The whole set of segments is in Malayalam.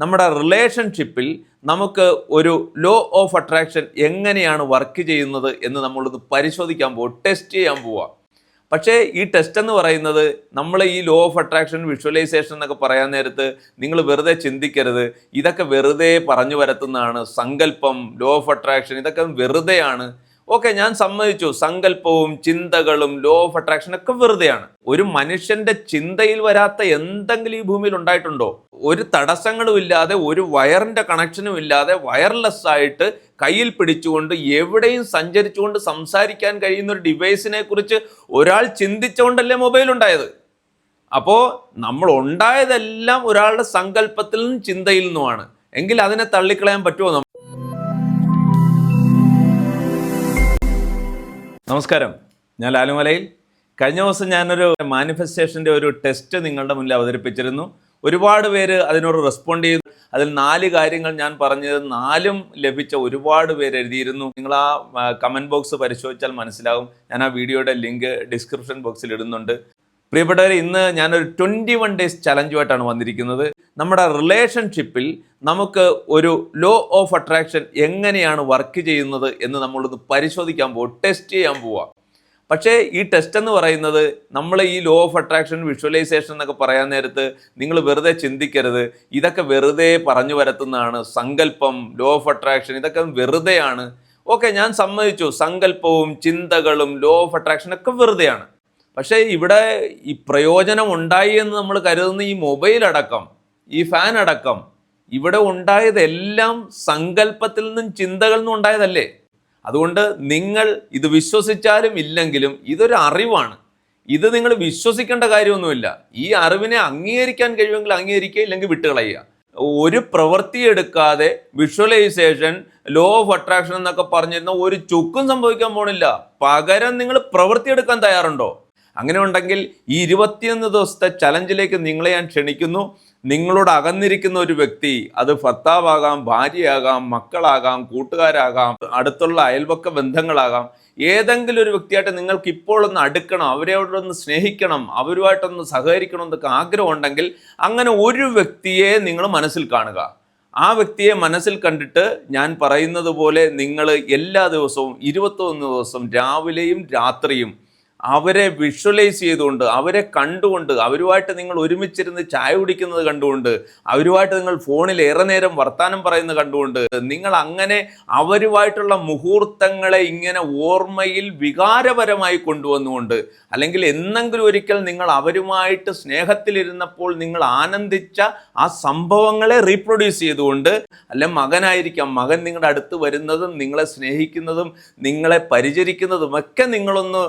നമ്മുടെ റിലേഷൻഷിപ്പിൽ നമുക്ക് ഒരു ലോ ഓഫ് അട്രാക്ഷൻ എങ്ങനെയാണ് വർക്ക് ചെയ്യുന്നത് എന്ന് നമ്മളൊന്ന് പരിശോധിക്കാൻ പോവുക ടെസ്റ്റ് ചെയ്യാൻ പോവുക. പക്ഷേ ഈ ടെസ്റ്റ് എന്ന് പറയുന്നത് നമ്മൾ ഈ ലോ ഓഫ് അട്രാക്ഷൻ വിഷ്വലൈസേഷൻ എന്നൊക്കെ പറയാൻ നേരത്ത് നിങ്ങൾ വെറുതെ ചിന്തിക്കരുത്. ഇതൊക്കെ വെറുതെ പറഞ്ഞു വരത്തുന്നതാണ് സങ്കല്പം ലോ ഓഫ് അട്രാക്ഷൻ ഇതൊക്കെ വെറുതെയാണ് ഓക്കെ ഞാൻ സമ്മതിച്ചു. സങ്കല്പവും ചിന്തകളും ലോ ഓഫ് അട്രാക്ഷൻ ഒക്കെ വെറുതെയാണ്. ഒരു മനുഷ്യന്റെ ചിന്തയിൽ വരാത്ത എന്തെങ്കിലും ഈ ഭൂമിയിൽ ഉണ്ടായിട്ടുണ്ടോ? ഒരു തടസ്സങ്ങളും ഇല്ലാതെ ഒരു വയറിന്റെ കണക്ഷനും ഇല്ലാതെ വയർലെസ് ആയിട്ട് കയ്യിൽ പിടിച്ചുകൊണ്ട് എവിടെയും സഞ്ചരിച്ചുകൊണ്ട് സംസാരിക്കാൻ കഴിയുന്ന ഒരു ഡിവൈസിനെ കുറിച്ച് ഒരാൾ ചിന്തിച്ചുകൊണ്ടല്ലേ മൊബൈൽ ഉണ്ടായത്? അപ്പോൾ നമ്മൾ ഉണ്ടായതെല്ലാം ഒരാളുടെ സങ്കല്പത്തിൽ നിന്നും ചിന്തയിൽ നിന്നുമാണ്. എങ്കിൽ അതിനെ തള്ളിക്കളയാൻ പറ്റുമോ നമസ്കാരം. ഞാൻ ലാലുമലയിൽ കഴിഞ്ഞ ദിവസം ഞാനൊരു മാനിഫെസ്റ്റേഷന്റെ ഒരു ടെസ്റ്റ് നിങ്ങളുടെ മുന്നിൽ അവതരിപ്പിച്ചിരുന്നു. ഒരുപാട് പേര് അതിനോട് റെസ്പോണ്ട് ചെയ്തു. അതിൽ നാല് കാര്യങ്ങൾ ഞാൻ പറഞ്ഞത് നാലും ലഭിച്ച ഒരുപാട് പേര് എഴുതിയിരുന്നു. നിങ്ങൾ ആ കമന്റ് ബോക്സ് പരിശോധിച്ചാൽ മനസ്സിലാവും. ഞാൻ ആ വീഡിയോയുടെ ലിങ്ക് ഡിസ്ക്രിപ്ഷൻ ബോക്സിൽ ഇടുന്നുണ്ട്. പ്രിയപ്പെട്ടവരെ ഇന്ന് ഞാനൊരു ട്വന്റി വൺ ഡേയ്സ് ചലഞ്ചുമായിട്ടാണ് വന്നിരിക്കുന്നത്. നമ്മുടെ റിലേഷൻഷിപ്പിൽ നമുക്ക് ഒരു ലോ ഓഫ് അട്രാക്ഷൻ എങ്ങനെയാണ് വർക്ക് ചെയ്യുന്നത് എന്ന് നമ്മളൊന്ന് പരിശോധിക്കാൻ പോവുക ടെസ്റ്റ് ചെയ്യാൻ പോവുക. പക്ഷേ ഈ ടെസ്റ്റ് എന്ന് പറയുന്നത് നമ്മൾ ഈ ലോ ഓഫ് അട്രാക്ഷൻ വിഷ്വലൈസേഷൻ എന്നൊക്കെ പറയാൻ നേരത്ത് നിങ്ങൾ വെറുതെ ചിന്തിക്കരുത്. ഇതൊക്കെ വെറുതെ പറഞ്ഞു വരത്തുന്നതാണ് സങ്കല്പം ലോ ഓഫ് അട്രാക്ഷൻ ഇതൊക്കെ വെറുതെയാണ്. ഓക്കെ ഞാൻ സമ്മതിച്ചു. സങ്കല്പവും ചിന്തകളും ലോ ഓഫ് അട്രാക്ഷൻ ഒക്കെ വെറുതെയാണ്. പക്ഷേ ഇവിടെ ഈ പ്രയോജനം ഉണ്ടായി എന്ന് നമ്മൾ കരുതുന്ന ഈ മൊബൈൽ അടക്കം ഈ ഫാൻ അടക്കം ഇവിടെ ഉണ്ടായതെല്ലാം സങ്കല്പത്തിൽ നിന്നും ചിന്തകളിൽ നിന്നും ഉണ്ടായതല്ലേ? അതുകൊണ്ട് നിങ്ങൾ ഇത് വിശ്വസിച്ചാലും ഇല്ലെങ്കിലും ഇതൊരു അറിവാണ്. ഇത് നിങ്ങൾ വിശ്വസിക്കേണ്ട കാര്യമൊന്നുമില്ല. ഈ അറിവിനെ അംഗീകരിക്കാൻ കഴിയുമെങ്കിൽ അംഗീകരിക്കുക ഇല്ലെങ്കിൽ വിട്ടുകളയുക. ഒരു പ്രവൃത്തി എടുക്കാതെ വിഷ്വലൈസേഷൻ ലോ ഓഫ് അട്രാക്ഷൻ എന്നൊക്കെ പറഞ്ഞിരുന്ന ഒരു ചുക്കും സംഭവിക്കാൻ പോണില്ല. പകരം നിങ്ങൾ പ്രവൃത്തി എടുക്കാൻ തയ്യാറുണ്ടോ? അങ്ങനെ ഉണ്ടെങ്കിൽ ഈ ഇരുപത്തിയൊന്ന് ദിവസത്തെ ചലഞ്ചിലേക്ക് നിങ്ങളെ ഞാൻ ക്ഷണിക്കുന്നു. നിങ്ങളോട് അകന്നിരിക്കുന്ന ഒരു വ്യക്തി അത് ഭർത്താവാകാം ഭാര്യയാകാം മക്കളാകാം കൂട്ടുകാരാകാം അടുത്തുള്ള അയൽപക്ക ബന്ധങ്ങളാകാം. ഏതെങ്കിലും ഒരു വ്യക്തിയായിട്ട് നിങ്ങൾക്ക് ഇപ്പോൾ ഒന്ന് അടുക്കണം അവരോടൊന്ന് സ്നേഹിക്കണം അവരുമായിട്ടൊന്ന് സഹകരിക്കണം എന്നൊക്കെ ആഗ്രഹമുണ്ടെങ്കിൽ അങ്ങനെ ഒരു വ്യക്തിയെ നിങ്ങൾ മനസ്സിൽ കാണുക. ആ വ്യക്തിയെ മനസ്സിൽ കണ്ടിട്ട് ഞാൻ പറയുന്നത് പോലെ നിങ്ങൾ എല്ലാ ദിവസവും ഇരുപത്തൊന്ന് ദിവസം രാവിലെയും രാത്രിയും അവരെ വിഷ്വലൈസ് ചെയ്തുകൊണ്ട് അവരെ കണ്ടുകൊണ്ട് അവരുമായിട്ട് നിങ്ങൾ ഒരുമിച്ചിരുന്ന് ചായ കുടിക്കുന്നത് കണ്ടുകൊണ്ട് അവരുമായിട്ട് നിങ്ങൾ ഫോണിൽ ഏറെ നേരം വർത്തമാനം പറയുന്നത് കണ്ടുകൊണ്ട് നിങ്ങൾ അങ്ങനെ അവരുമായിട്ടുള്ള മുഹൂർത്തങ്ങളെ ഇങ്ങനെ ഓർമ്മയിൽ വികാരപരമായി കൊണ്ടുവന്നുകൊണ്ട് അല്ലെങ്കിൽ എന്നെങ്കിലും ഒരിക്കൽ നിങ്ങൾ അവരുമായിട്ട് സ്നേഹത്തിലിരുന്നപ്പോൾ നിങ്ങൾ ആനന്ദിച്ച ആ സംഭവങ്ങളെ റീപ്രൊഡ്യൂസ് ചെയ്തുകൊണ്ട് അല്ലെ മകനായിരിക്കാം മകൻ നിങ്ങളുടെ അടുത്ത് വരുന്നതും നിങ്ങളെ സ്നേഹിക്കുന്നതും നിങ്ങളെ പരിചരിക്കുന്നതും ഒക്കെ നിങ്ങളൊന്ന്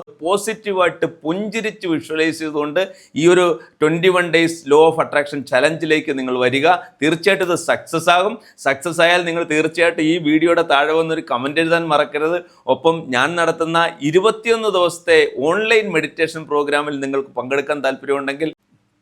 പോസിറ്റീവായിട്ട് പുഞ്ചിരിച്ച് വിഷ്വലൈസ് ചെയ്തുകൊണ്ട് ഈ ഒരു twenty one days law of attraction ചലഞ്ചിലേക്ക് നിങ്ങൾ വരിക. തീർച്ചയായിട്ടും ഇത് സക്സസ് ആകും. സക്സസ് ആയാൽ നിങ്ങൾ തീർച്ചയായിട്ടും ഈ വീഡിയോയുടെ താഴെ വന്നൊരു കമന്റ് എഴുതാൻ മറക്കരുത്. ഒപ്പം ഞാൻ നടത്തുന്ന ഇരുപത്തിയൊന്ന് ദിവസത്തെ ഓൺലൈൻ മെഡിറ്റേഷൻ പ്രോഗ്രാമിൽ നിങ്ങൾക്ക് പങ്കെടുക്കാൻ താല്പര്യമുണ്ടെങ്കിൽ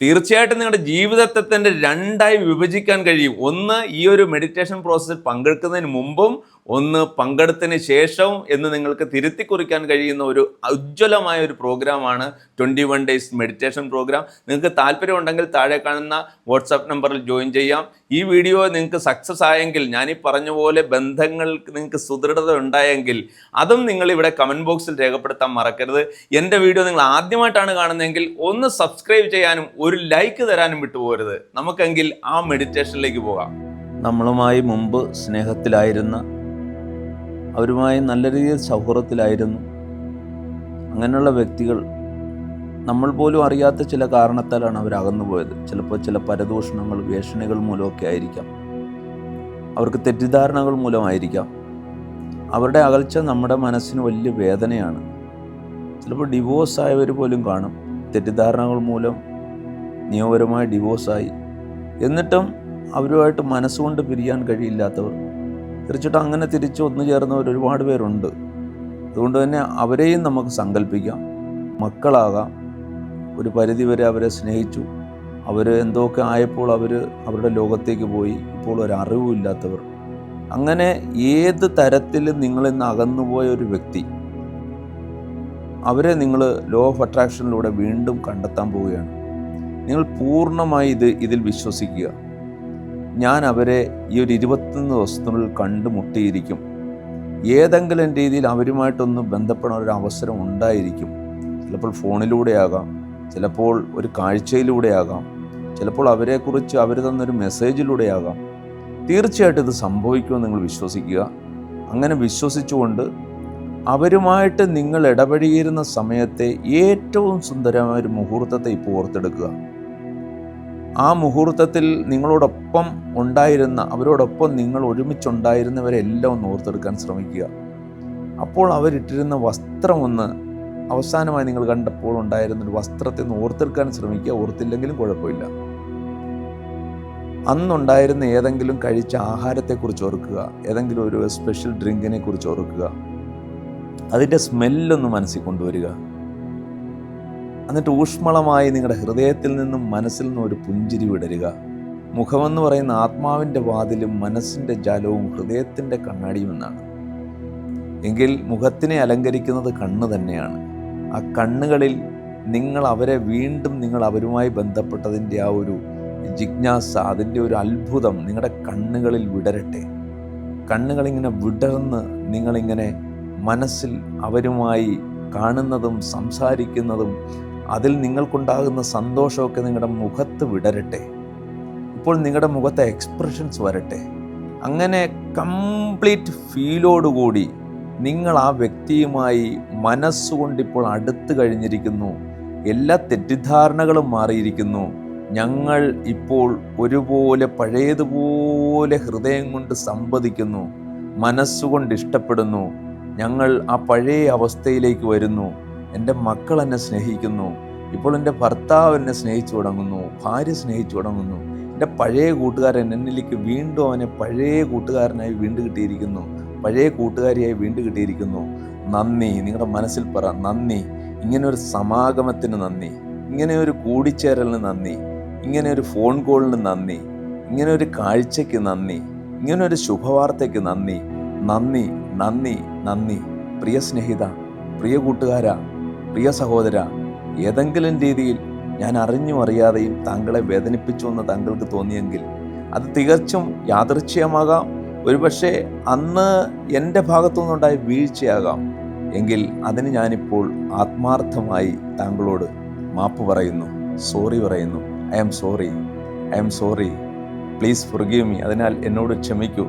തീർച്ചയായിട്ടും നിങ്ങളുടെ ജീവിതത്തെ തന്നെ രണ്ടായി വിഭജിക്കാൻ കഴിയും. ഒന്ന് ഈ ഒരു മെഡിറ്റേഷൻ പ്രോസസ്സിൽ പങ്കെടുക്കുന്നതിന് മുമ്പും ഒന്ന് പങ്കെടുത്തതിന് ശേഷവും എന്ന് നിങ്ങൾക്ക് തിരുത്തി കുറിക്കാൻ കഴിയുന്ന ഒരു ഉജ്ജ്വലമായ ഒരു പ്രോഗ്രാമാണ് twenty one days meditation programme നിങ്ങൾക്ക് താല്പര്യമുണ്ടെങ്കിൽ താഴെ കാണുന്ന വാട്സാപ്പ് നമ്പറിൽ ജോയിൻ ചെയ്യാം. ഈ വീഡിയോ നിങ്ങൾക്ക് സക്സസ് ആയെങ്കിൽ ഈ പറഞ്ഞ പോലെ ബന്ധങ്ങൾ നിങ്ങൾക്ക് സുദൃഢത ഉണ്ടായെങ്കിൽ അതും നിങ്ങൾ ഇവിടെ കമന്റ് ബോക്സിൽ രേഖപ്പെടുത്താൻ മറക്കരുത്. എന്റെ വീഡിയോ നിങ്ങൾ ആദ്യമായിട്ടാണ് കാണുന്നതെങ്കിൽ ഒന്ന് സബ്സ്ക്രൈബ് ചെയ്യാനും ഒരു ലൈക്ക് തരാനും വിട്ടുപോകരുത്. നമുക്കെങ്കിൽ ആ മെഡിറ്റേഷനിലേക്ക് പോകാം. നമ്മളുമായി മുമ്പ് സ്നേഹത്തിലായിരുന്ന അവരുമായി നല്ല രീതിയിൽ സൗഹൃദത്തിലായിരുന്നു. അങ്ങനെയുള്ള വ്യക്തികൾ നമ്മൾ പോലും അറിയാത്ത ചില കാരണത്താലാണ് അവർ അകന്നു പോയത്. ചിലപ്പോൾ ചില പരദൂഷണങ്ങൾ വേഷണികൾ മൂലമൊക്കെ ആയിരിക്കാം. അവർക്ക് തെറ്റിദ്ധാരണകൾ മൂലമായിരിക്കാം. അവരുടെ അകൽച്ച നമ്മുടെ മനസ്സിന് വലിയ വേദനയാണ്. ചിലപ്പോൾ ഡിവോഴ്സ് ആയവർ പോലും കാണും. തെറ്റിദ്ധാരണകൾ മൂലം നിയമപരമായ ഡിവോഴ്സായി. എന്നിട്ടും അവരുമായിട്ട് മനസ്സുകൊണ്ട് പിരിയാൻ കഴിയില്ലാത്തവർ. തീർച്ചയായിട്ടും അങ്ങനെ തിരിച്ച് ഒന്നു ചേർന്നവർ ഒരുപാട് പേരുണ്ട്. അതുകൊണ്ട് തന്നെ അവരെയും നമുക്ക് സങ്കല്പിക്കാം മക്കളാകാം. ഒരു പരിധിവരെ അവരെ സ്നേഹിച്ചു. അവർ എന്തൊക്കെ ആയപ്പോൾ അവർ അവരുടെ ലോകത്തേക്ക് പോയി. ഇപ്പോൾ ഒരു അറിവുമില്ലാത്തവർ അങ്ങനെ ഏത് തരത്തിൽ നിങ്ങളിൽ നിന്ന് അകന്നുപോയ ഒരു വ്യക്തി അവരെ നിങ്ങൾ ലോ ഓഫ് അട്രാക്ഷനിലൂടെ വീണ്ടും കണ്ടെത്താൻ പോവുകയാണ്. നിങ്ങൾ പൂർണമായി ഇത് ഇതിൽ വിശ്വസിക്കുക. ഞാൻ അവരെ ഈ ഒരു ഇരുപത്തൊന്ന് ദിവസത്തിനുള്ളിൽ കണ്ടുമുട്ടിയിരിക്കും ഏതെങ്കിലും രീതിയിൽ അവരുമായിട്ടൊന്ന് ബന്ധപ്പെടാൻ ഒരു അവസരം ഉണ്ടായിരിക്കും. ചിലപ്പോൾ ഫോണിലൂടെയാകാം ചിലപ്പോൾ ഒരു കാഴ്ചയിലൂടെയാകാം ചിലപ്പോൾ അവരെക്കുറിച്ച് അവർ തന്നൊരു മെസ്സേജിലൂടെയാകാം തീർച്ചയായിട്ടും ഇത് സംഭവിക്കുമെന്ന് നിങ്ങൾ വിശ്വസിക്കുക. അങ്ങനെ വിശ്വസിച്ചുകൊണ്ട് അവരുമായിട്ട് നിങ്ങൾ ഇടപഴകിയിരുന്ന സമയത്തെ ഏറ്റവും സുന്ദരമായ ഒരു മുഹൂർത്തത്തെ ഇപ്പോൾ ഓർത്തെടുക്കുക. ആ മുഹൂർത്തത്തിൽ നിങ്ങളോടൊപ്പം ഉണ്ടായിരുന്ന അവരോടൊപ്പം നിങ്ങൾ ഒരുമിച്ചുണ്ടായിരുന്നവരെല്ലാം ഒന്ന് ഓർത്തെടുക്കാൻ ശ്രമിക്കുക. അപ്പോൾ അവരിട്ടിരുന്ന വസ്ത്രം ഒന്ന് അവസാനമായി നിങ്ങൾ കണ്ടപ്പോൾ ഉണ്ടായിരുന്ന ഒരു വസ്ത്രത്തെ ഒന്ന് ഓർത്തെടുക്കാൻ ശ്രമിക്കുക. ഓർത്തില്ലെങ്കിലും കുഴപ്പമില്ല. അന്നുണ്ടായിരുന്ന ഏതെങ്കിലും കഴിച്ച ആഹാരത്തെക്കുറിച്ച് ഓർക്കുക. ഏതെങ്കിലും ഒരു സ്പെഷ്യൽ ഡ്രിങ്കിനെ കുറിച്ച് ഓർക്കുക. അതിന്റെ സ്മെല്ലൊന്ന് മനസ്സിൽ കൊണ്ടുവരിക. എന്നിട്ട് ഊഷ്മളമായി നിങ്ങളുടെ ഹൃദയത്തിൽ നിന്നും മനസ്സിൽ നിന്നും ഒരു പുഞ്ചിരി വിടരുക. മുഖമെന്ന് പറയുന്ന ആത്മാവിന്റെ വാതിലും മനസ്സിന്റെ ജാലവും ഹൃദയത്തിന്റെ കണ്ണാടിയും എന്നാണ്. എങ്കിൽ മുഖത്തിനെ അലങ്കരിക്കുന്നത് കണ്ണ് തന്നെയാണ്. ആ കണ്ണുകളിൽ നിങ്ങൾ അവരെ വീണ്ടും നിങ്ങൾ അവരുമായി ബന്ധപ്പെട്ടതിന്റെ ആ ഒരു ജിജ്ഞാസ അതിന്റെ ഒരു അത്ഭുതം നിങ്ങളുടെ കണ്ണുകളിൽ വിടരട്ടെ. കണ്ണുകളിങ്ങനെ വിടർന്ന് നിങ്ങളിങ്ങനെ മനസ്സിൽ അവരുമായി കാണുന്നതും സംസാരിക്കുന്നതും അതിൽ നിങ്ങൾക്കുണ്ടാകുന്ന സന്തോഷമൊക്കെ നിങ്ങളുടെ മുഖത്ത് വിടരട്ടെ. ഇപ്പോൾ നിങ്ങളുടെ മുഖത്തെ എക്സ്പ്രഷൻസ് വരട്ടെ. അങ്ങനെ കംപ്ലീറ്റ് ഫീലോടുകൂടി നിങ്ങൾ ആ വ്യക്തിയുമായി മനസ്സുകൊണ്ട് ഇപ്പോൾ അടുത്ത് കഴിഞ്ഞിരിക്കുന്നു. എല്ലാ തെറ്റിദ്ധാരണകളും മാറിയിരിക്കുന്നു. ഞങ്ങൾ ഇപ്പോൾ ഒരുപോലെ പഴയതുപോലെ ഹൃദയം കൊണ്ട് സംവദിക്കുന്നു. മനസ്സുകൊണ്ട് ഇഷ്ടപ്പെടുന്നു. ഞങ്ങൾ ആ പഴയ അവസ്ഥയിലേക്ക് വരുന്നു. എന്റെ മക്കൾ എന്നെ സ്നേഹിക്കുന്നു. ഇപ്പോൾ എന്റെ ഭർത്താവ് എന്നെ സ്നേഹിച്ചു തുടങ്ങുന്നു. ഭാര്യ സ്നേഹിച്ചു തുടങ്ങുന്നു. എന്റെ പഴയ കൂട്ടുകാരൻ എന്നിലേക്ക് വീണ്ടും അവനെ പഴയ കൂട്ടുകാരനായി വീണ്ടും കിട്ടിയിരിക്കുന്നു. പഴയ കൂട്ടുകാരിയായി വീണ്ടും കിട്ടിയിരിക്കുന്നു. നന്ദി. നിങ്ങളുടെ മനസ്സിൽ പറ നന്ദി. ഇങ്ങനെ ഒരു സമാഗമത്തിന് നന്ദി. ഇങ്ങനെ ഒരു കൂടിച്ചേരലിന് നന്ദി. ഇങ്ങനെ ഒരു ഫോൺ കോളിന് നന്ദി. ഇങ്ങനെ ഒരു കാഴ്ചയ്ക്ക് നന്ദി. ഇങ്ങനെ ഒരു ശുഭവാർത്തയ്ക്ക് നന്ദി. നന്ദി നന്ദി നന്ദി. പ്രിയ സ്നേഹിത പ്രിയ കൂട്ടുകാര പ്രിയ സഹോദര ഏതെങ്കിലും രീതിയിൽ ഞാൻ അറിഞ്ഞും അറിയാതെയും താങ്കളെ വേദനിപ്പിച്ചു എന്ന് താങ്കൾക്ക് തോന്നിയെങ്കിൽ അത് തികച്ചും യാദൃച്ഛ്യമാകാം ഒരുപക്ഷെ അന്ന് എന്റെ ഭാഗത്തുനിന്നുണ്ടായ വീഴ്ചയാകാം. എങ്കിൽ അതിന് ഞാനിപ്പോൾ ആത്മാർത്ഥമായി താങ്കളോട് മാപ്പ് പറയുന്നു. സോറി പറയുന്നു. I am sorry. I am sorry. Please forgive me. അതിനാൽ എന്നോട് ക്ഷമിക്കൂ.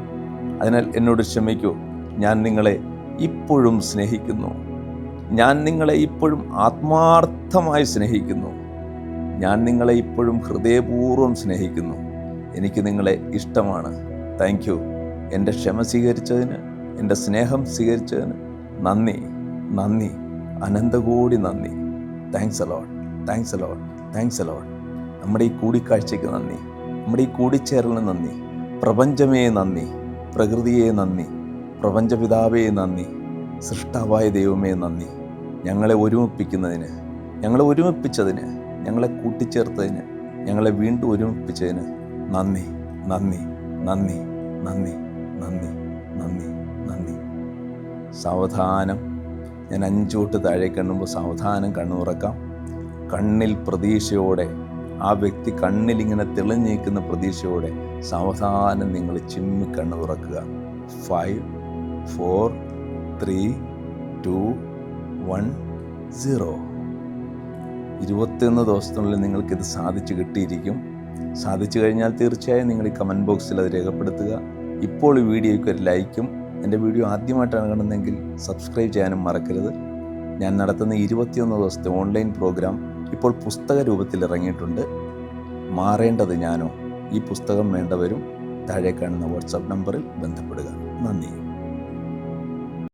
അതിനാൽ എന്നോട് ക്ഷമിക്കൂ. ഞാൻ നിങ്ങളെ ഇപ്പോഴും സ്നേഹിക്കുന്നു. ഞാൻ നിങ്ങളെ ഇപ്പോഴും ആത്മാർത്ഥമായി സ്നേഹിക്കുന്നു. ഞാൻ നിങ്ങളെ ഇപ്പോഴും ഹൃദയപൂർവം സ്നേഹിക്കുന്നു. എനിക്ക് നിങ്ങളെ ഇഷ്ടമാണ്. താങ്ക് യു എന്റെ ക്ഷമ സ്വീകരിച്ചതിന് എന്റെ സ്നേഹം സ്വീകരിച്ചതിന് നന്ദി നന്ദി. അനന്തകൂടി നന്ദി. Thanks a lot thanks a lot thanks a lot നമ്മുടെ ഈ കൂടിക്കാഴ്ചയ്ക്ക് നന്ദി. നമ്മുടെ ഈ കൂടിച്ചേരലിന് നന്ദി. പ്രപഞ്ചമേ നന്ദി. പ്രകൃതിയെ നന്ദി പ്രപഞ്ചപിതാവേ നന്ദി സൃഷ്ടാവായ ദൈവമേ നന്ദി. ഞങ്ങളെ ഒരുമിപ്പിക്കുന്നതിന് ഞങ്ങളെ ഒരുമിപ്പിച്ചതിന് ഞങ്ങളെ കൂട്ടിച്ചേർത്തതിന് ഞങ്ങളെ വീണ്ടും ഒരുമിപ്പിച്ചതിന് നന്ദി നന്ദി നന്ദി നന്ദി നന്ദി നന്ദി നന്ദി. സാവധാനം. ഞാൻ അഞ്ചോട്ട് താഴെ കണ്ണുമ്പോൾ സാവധാനം കണ്ണുറക്കാം കണ്ണിൽ പ്രതീക്ഷയോടെ ആ വ്യക്തി കണ്ണിലിങ്ങനെ തെളിഞ്ഞിരിക്കുന്ന പ്രതീക്ഷയോടെ സാവധാനം നിങ്ങൾ ചിമ്മി കണ്ണു തുറക്കുക. Five four three two one zero ഇരുപത്തിയൊന്ന് ദിവസത്തിനുള്ളിൽ നിങ്ങൾക്കിത് സാധിച്ചു കിട്ടിയിരിക്കും. സാധിച്ചു കഴിഞ്ഞാൽ തീർച്ചയായും നിങ്ങൾ ഈ കമന്റ് ബോക്സിൽ അത് രേഖപ്പെടുത്തുക. ഇപ്പോൾ ഈ വീഡിയോയ്ക്ക് ഒരു ലൈക്കും എന്റെ വീഡിയോ ആദ്യമായിട്ടാണ് കാണുന്നതെങ്കിൽ സബ്സ്ക്രൈബ് ചെയ്യാനും മറക്കരുത്. ഞാൻ നടത്തുന്ന ഇരുപത്തിയൊന്ന് ദിവസത്തെ ഓൺലൈൻ പ്രോഗ്രാം ഇപ്പോൾ പുസ്തക രൂപത്തിൽ ഇറങ്ങിയിട്ടുണ്ട്. മാറേണ്ടത് ഞാനോ? ഈ പുസ്തകം വേണ്ടവരും താഴെ കാണുന്ന വാട്സാപ്പ് നമ്പറിൽ ബന്ധപ്പെടുക. നന്ദി.